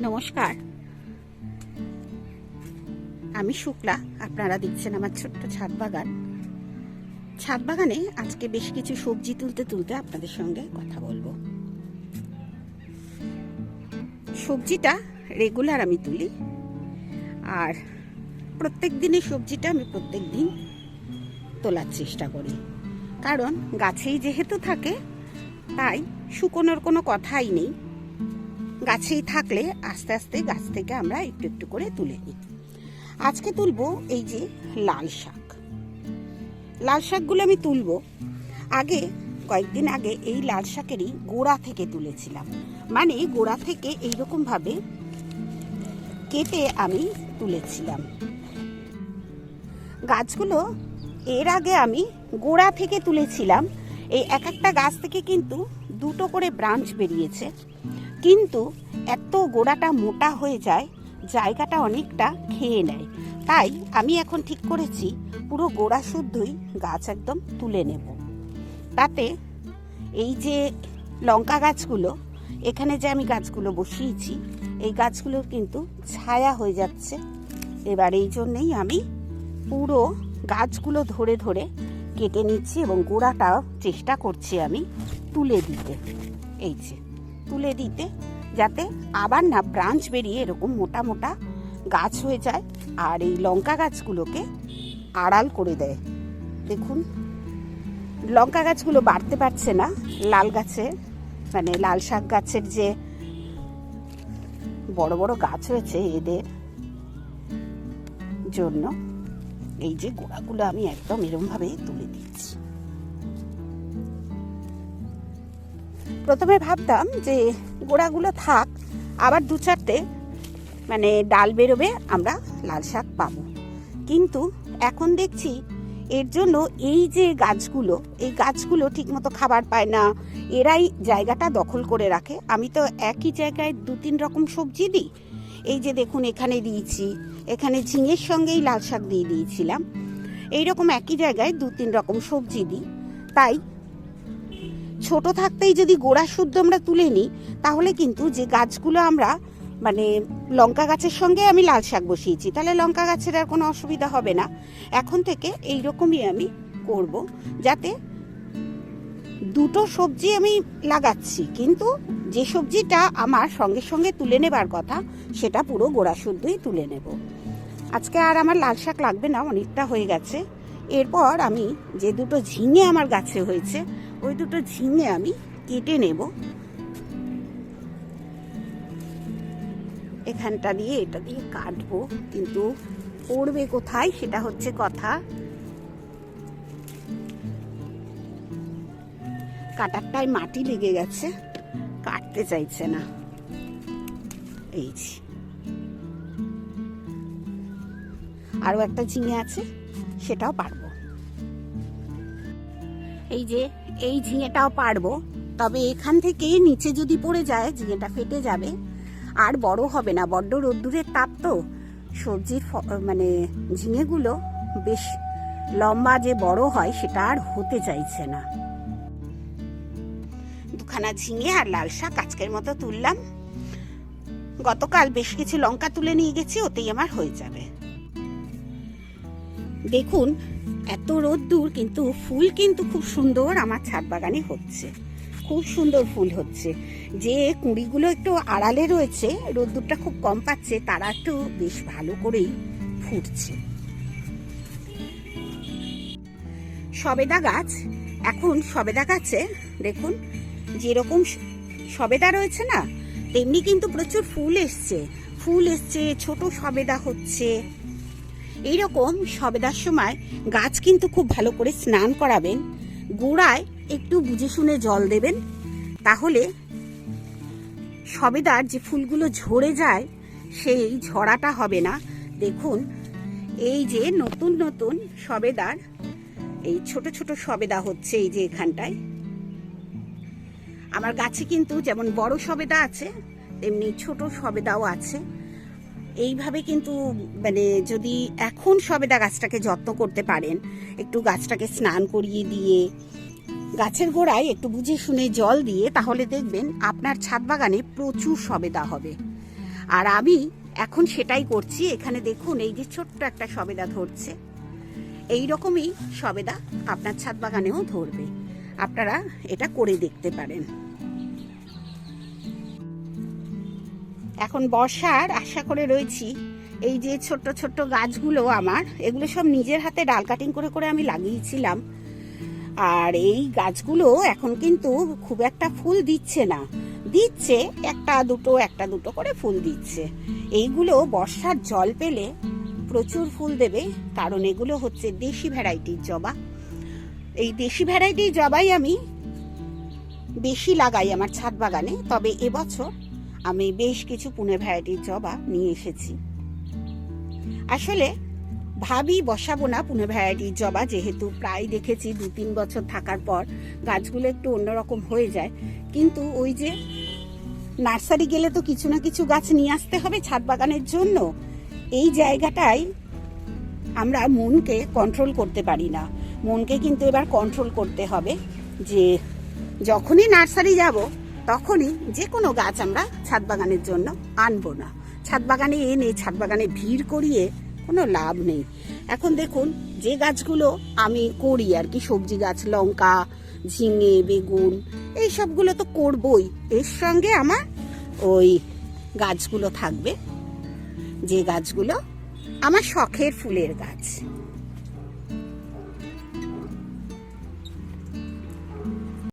নমস্কার। আমি শুক্লা, আপনারা দেখছেন আমার ছোট্ট ছাদ বাগান। ছাদ বাগানে আজকে বেশ কিছু সবজি তুলতে তুলতে আপনাদের সঙ্গে কথা বলব। সবজিটা রেগুলার আমি তুলি, আর প্রত্যেক দিনের সবজিটা আমি প্রত্যেক দিন তোলার চেষ্টা করি। কারণ গাছেই যেহেতু থাকে, তাই শুকোনোর কোনো কথাই নেই। গাছেই থাকলে আস্তে আস্তে গাছ থেকে আমরা একটু একটু করে তুলে নিই। আজকে তুলবো এই যে লাল শাক। লাল শাকগুলো আমি তুলবো। আগে, কয়েকদিন আগে এই লাল শাকেরই গোড়া থেকে তুলেছিলাম। মানে গোড়া থেকে এইরকম ভাবে কেটে আমি তুলেছিলাম। গাছগুলো এর আগে আমি গোড়া থেকে তুলেছিলাম। এই এক একটা গাছ থেকে কিন্তু দুটো করে ব্রাঞ্চ বেরিয়েছে। কিন্তু এত গোড়াটা মোটা হয়ে যায়, জায়গাটা অনেকটা খেয়ে নেয়। তাই আমি এখন ঠিক করেছি পুরো গোড়া শুদ্ধই গাছ একদম তুলে নেব। তাতে এই যে লঙ্কা গাছগুলো, এখানে যে আমি গাছগুলো বসিয়েছি, এই গাছগুলোর কিন্তু ছায়া হয়ে যাচ্ছে। এবার এই জন্যেই আমি পুরো গাছগুলো ধরে ধরে কেটে নিচ্ছি এবং গোড়াটাও চেষ্টা করছি আমি তুলে দিতে। এই যে। তুলে দিতে, যাতে আবার না ব্রাঞ্চ বেরিয়ে এরকম মোটা মোটা গাছ হয়ে যায় আর এই লঙ্কা গাছগুলোকে আড়াল করে দেয়। দেখুন, লঙ্কা গাছগুলো বাড়তে পারছে না, লাল গাছে মানে লাল শাক গাছের যে বড় বড় গাছ হয়েছে এদের জন্য, এই যে গোড়াগুলো আমি একদম এরমভাবে তুলে দিচ্ছি। প্রথমে ভাবতাম যে গোড়াগুলো থাক, আবার দু চারটে মানে ডাল বেরোবে, আমরা লাল শাক পাবো। কিন্তু এখন দেখছি এর জন্য এই যে গাছগুলো, এই গাছগুলো ঠিকমতো খাবার পায় না, এরাই জায়গাটা দখল করে রাখে। আমি তো একই জায়গায় দু তিন রকম সবজি দিই। এই যে দেখুন, এখানে দিয়েছি, এখানে ঝিঙের সঙ্গেই লাল শাক দিয়ে দিয়েছিলাম। এইরকম একই জায়গায় দু তিন রকম সবজি দিই। তাই ছোট থাকতেই যদি গোড়া শুদ্ধ আমরা তুলে নিই, তাহলে কিন্তু যে গাছগুলো আমরা মানে লঙ্কা গাছের সঙ্গে আমি লাল শাক বসিয়েছি, তাহলে লঙ্কা গাছের আর কোনো অসুবিধা হবে না। এখন থেকে এই রকমই আমি করব, যাতে দুটো সবজি আমি লাগাচ্ছি, কিন্তু যে সবজিটা আমার সঙ্গে সঙ্গে তুলে নেবার কথা, সেটা পুরো গোড়া শুদ্ধই তুলে নেব। আজকে আর আমার লাল শাক লাগবে না, অনেকটা হয়ে গেছে। এরপর আমি যে দুটো ঝিঙে আমার গাছে হয়েছে, ওই দুটো ঝিঙে আমি কেটে নেব। এখানটা দিয়ে, এটা দিয়ে কাটবো, কিন্তু পড়বে কোথায় সেটা হচ্ছে কথা। কাটারটায় মাটি লেগে গেছে, কাটতে চাইছে না। এই যে। আরও একটা ঝিঙে আছে। সেটাও পারব। এই যে, এই ঝিঙেটাও পারব। তবে এখান থেকে নিচে যদি পড়ে যায়, ঝিঙেটা ফেটে যাবে। আর বড় হবে না, বড্ড রোদ্দুরের তাপ তো। সবজির মানে ঝিঙেগুলো বেশ লম্বা যে বড় হয়, সেটা আর হতে চাইছে না। দুখানা ঝিঙে আর লাল শাক আজকের মতো তুললাম। গতকাল বেশ কিছু লঙ্কা তুলে নিয়ে গেছি, ওতেই আমার হয়ে যাবে। দেখুন, এত রোদ্দুর কিন্তু ফুল কিন্তু খুব সুন্দর আমার ছাদ বাগানে হচ্ছে। খুব সুন্দর ফুল হচ্ছে। যে কুঁড়িগুলো একটু আড়ালে রয়েছে, রোদ্দুরটা খুব কম পাচ্ছে, তারা একটু বেশ ভালো করেই ফুটছে। সবেদা গাছ, এখন সবেদা গাছে, দেখুন, যেরকম সবেদা রয়েছে না, তেমনি কিন্তু প্রচুর ফুল এসছে। ফুল এসছে, ছোট সবেদা হচ্ছে। এইরকম সবেদার সময় গাছ কিন্তু খুব ভালো করে স্নান করাবেন, গোড়ায় একটু বুঝে শুনে জল দেবেন, তাহলে সবেদার যে ফুলগুলো ঝরে যায় সেই ঝরাটা হবে না। দেখুন, এই যে নতুন নতুন সবেদার, এই ছোট ছোট সবেদা হচ্ছে এই যে এখানটায়। আমার গাছে কিন্তু যেমন বড় সবেদা আছে, তেমনি ছোট সবেদাও আছে। এইভাবে কিন্তু মানে যদি এখন সবেদা গাছটাকে যত্ন করতে পারেন, একটু গাছটাকে স্নান করিয়ে দিয়ে, গাছের গোড়ায় একটু বুঝে শুনে জল দিয়ে, তাহলে দেখবেন আপনার ছাদ বাগানে প্রচুর সবেদা হবে। আর আমি এখন সেটাই করছি, এখানে দেখুন এই যে ছোট্ট একটা সবেদা ধরছে। এই রকমই সবেদা আপনার ছাদ বাগানেও ধরবে। আপনারা এটা করে দেখতে পারেন। এখন বর্ষার আশা করে রয়েছি, এই যে ছোট্ট ছোট্ট গাছগুলো আমার, এগুলো সব নিজের হাতে ডাল কাটিং করে করে আমি লাগিয়েছিলাম। আর এই গাছগুলো এখন কিন্তু খুব একটা ফুল দিচ্ছে না। দিচ্ছে, একটা দুটো একটা দুটো করে ফুল দিচ্ছে। এইগুলো বর্ষার জল পেলে প্রচুর ফুল দেবে, কারণ এগুলো হচ্ছে দেশি ভ্যারাইটির জবা। এই দেশি ভ্যারাইটির জবাই আমি বেশি লাগাই আমার ছাদ বাগানে, তবে এবছর আমি বেশ কিছু পুনে ভ্যারাইটির জবা নিয়ে এসেছি। আসলে ভাবি বসাবো না পুনে ভ্যারাইটির জবা, যেহেতু প্রায় দেখেছি দু তিন বছর থাকার পর গাছগুলো একটু অন্যরকম হয়ে যায়। কিন্তু ওই যে নার্সারি গেলে তো কিছু না কিছু গাছ নিয়ে আসতে হবে ছাদ বাগানের জন্য। এই জায়গাটাই আমরা মনকে কন্ট্রোল করতে পারি না। মনকে কিন্তু এবার কন্ট্রোল করতে হবে যে যখনই নার্সারি যাব তখনই যে কোনো গাছ আমরা ছাদ বাগানের জন্য আনব না। ছাদ বাগানে এনে ছাদ বাগানে ভিড় করিয়ে কোনো লাভ নেই। এখন দেখুন, যে গাছগুলো আমি করি আর কি, সবজি গাছ, লঙ্কা, ঝিঙে, বেগুন, এই সবগুলো তো করবই। এর সঙ্গে আমার ওই গাছগুলো থাকবে। যে গাছগুলো আমার শখের ফুলের গাছ।